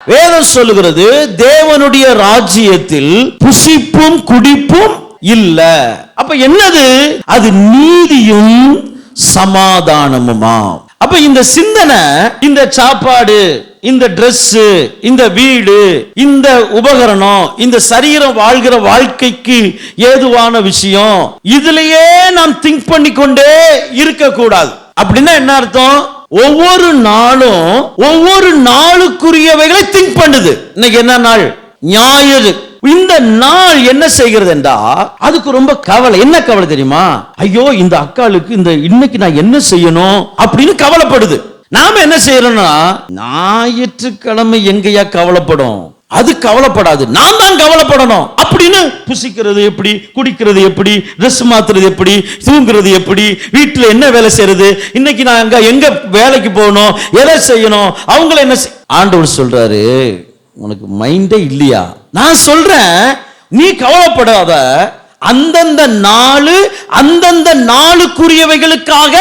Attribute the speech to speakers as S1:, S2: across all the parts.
S1: வேதம் சொல்லுகிறது தேவனுடைய ராஜ்யத்தில் புசிப்பும் குடிப்பும் இல்ல. அப்ப என்னது? அது நீதியும் சமாதானமுமா அப்ப இந்த சிந்தனை இந்த சாப்பாடு இந்த ட்ரெஸ் இந்த வீடு இந்த உபகரணம் இந்த சரீரம் வாழ்கிற வாழ்க்கைக்கு ஏதுவான விஷயம் இதுலயே நாம் திங்க் பண்ணி கொண்டே இருக்க கூடாது அப்படின்னா என்ன அர்த்தம்? ஒவ்வொரு நாளும் ஒவ்வொரு நாளுக்குரியவைகளை திங்க் பண்ணுது. இன்னைக்கு என்ன நாள்? ஞாயிறு. இந்த நாள் என்ன செய்கிறது என்றா அதுக்கு ரொம்ப கவலை. என்ன கவலை தெரியுமா? ஐயோ இந்த அக்காளுக்கு இந்த இன்னைக்கு நான் என்ன செய்யணும் அப்படின்னு கவலைப்படுது. நாம என்ன செய்யறோம்னா ஞாயிற்றுக்கிழமை எங்கேயா கவலைப்படும். அது கவலைப்படாது. நான் தான் கவலைப்படணும். அப்படின்னு புசிக்கிறது எப்படி? குடிக்கிறது எப்படி? ட்ரெஸ் மாத்துறது எப்படி? தூங்குறது எப்படி? வீட்டில் என்ன வேலை செய்யறது? இன்னைக்கு நான் எங்க எங்க வேலைக்கு போகணும்? எதை செய்யணும்? அவங்கள என்ன செய்- ஆண்டவர் சொல்றாரு உனக்கு மைண்டே இல்லையா? நான் சொல்றேன் நீ கவலைப்படாத. அந்தந்த நாள் அந்தந்த நாளுக்குரியவைகளுக்காக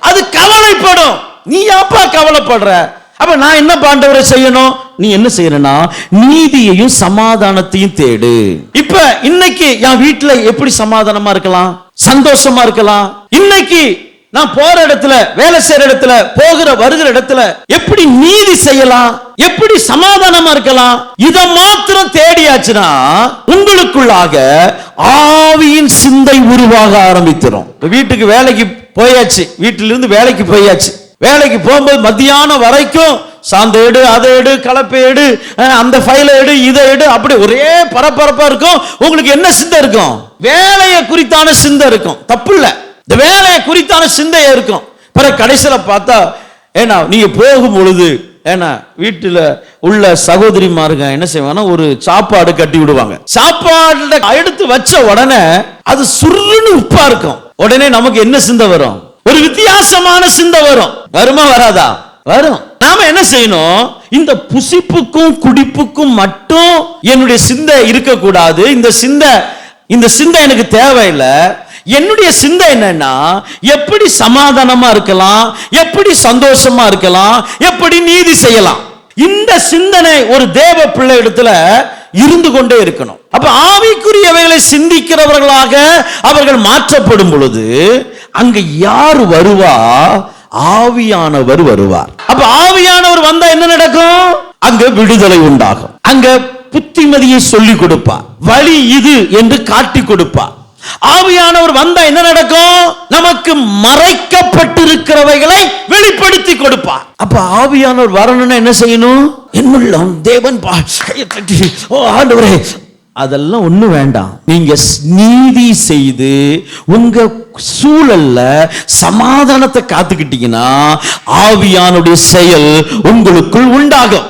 S1: அது கவலைப்படும். நீ யாப்பா கவலைப்படுற? அப்ப நான் என்ன பாண்டவரை செய்யணும்? நீ என்ன செய்யறனா நீதியையும் சமாதானத்தையும் தேடு. இப்ப இன்னைக்கு என் வீட்டுல எப்படி சமாதானமா இருக்கலாம்? சந்தோஷமா இருக்கலாம்? இன்னைக்கு நான் போற இடத்துல வேலை செய்யற இடத்துல போகிற வருகிற இடத்துல எப்படி நீதி செய்யலாம்? எப்படி சமாதானமா இருக்கலாம்? இத மாத்திரம் தேடியாச்சுன்னா உங்களுக்குள்ளாக ஆவியின் சிந்தை உருவாக ஆரம்பித்திரும். இப்ப வீட்டுக்கு வேலைக்கு போயாச்சு. வீட்டிலிருந்து வேலைக்கு போயாச்சு. வேலைக்கு போகும்போது மத்தியானம் வரைக்கும் சாந்த எடு அதை எடு கலப்பை எடு அந்த ஃபைலை எடு இதை எடு அப்படி ஒரே பரபரப்பா இருக்கும். உங்களுக்கு என்ன சிந்தை இருக்கும்? வேலையை குறித்தான சிந்தை இருக்கும். தப்பு இல்லை. இந்த வேலையை குறித்தான சிந்தையே இருக்கும். பிறகு கடைசியில் பார்த்தா ஏன்னா நீங்க போகும் பொழுது ஏன்னா வீட்டுல உள்ள சகோதரிமாருங்க என்ன செய்வாங்கன்னா ஒரு சாப்பாடு கட்டி விடுவாங்க. சாப்பாடு எடுத்து வச்ச உடனே அது சுருன்னு உப்பா இருக்கும். உடனே நமக்கு என்ன சிந்தை வரும்? ஒரு வித்தியாசமான சிந்தை வரும். வருமா வராதா? வரும். நாம என்ன செய்யணும்? இந்த புசிப்புக்கும் குடிப்புக்கும் மட்டும் என்னுடைய சிந்தை இருக்கக்கூடாது. இந்த சிந்தை இந்த சிந்தை எனக்கு தேவையில்லை. என்னுடைய சிந்தை என்னன்னா எப்படி சமாதானமா இருக்கலாம்? எப்படி சந்தோஷமா இருக்கலாம்? எப்படி நீதி செய்யலாம்? இந்த சிந்தனை ஒரு தேவ பிள்ளை இடத்துல இருந்து கொண்டே இருக்கணும். அப்ப ஆவிக்குரியவைகளை சிந்திக்கிறவர்களாக அவர்கள் மாற்றப்படும் பொழுது அங்க யார் வருவா? ஆவியானவர் வருவார். அப்ப ஆவியானவர் வந்தா என்ன நடக்கும்? அங்க விடுதலை உண்டாகும். அங்க புத்திமதியை சொல்லி கொடுப்பார். வழி இது என்று காட்டி கொடுப்பார். ஆவியானவர் வந்தா என்ன நடக்கும்? நமக்கு மறைக்கப்பட்டிருக்கிறவைகளை வெளிப்படுத்தி கொடுப்பார். அப்ப ஆவியானவர் வரணும்னா என்ன செய்யணும்? என்னுள்ளம் தேவன் ஓ ஆண்டவரே. அதெல்லாம் ஒண்ணு வேண்டாம். நீங்க நீதி செய்து உங்க சூழல்ல சமாதானத்தை காத்துக்கிட்டீங்கன்னா ஆவியானுடைய செயல் உங்களுக்குள் உண்டாகும்.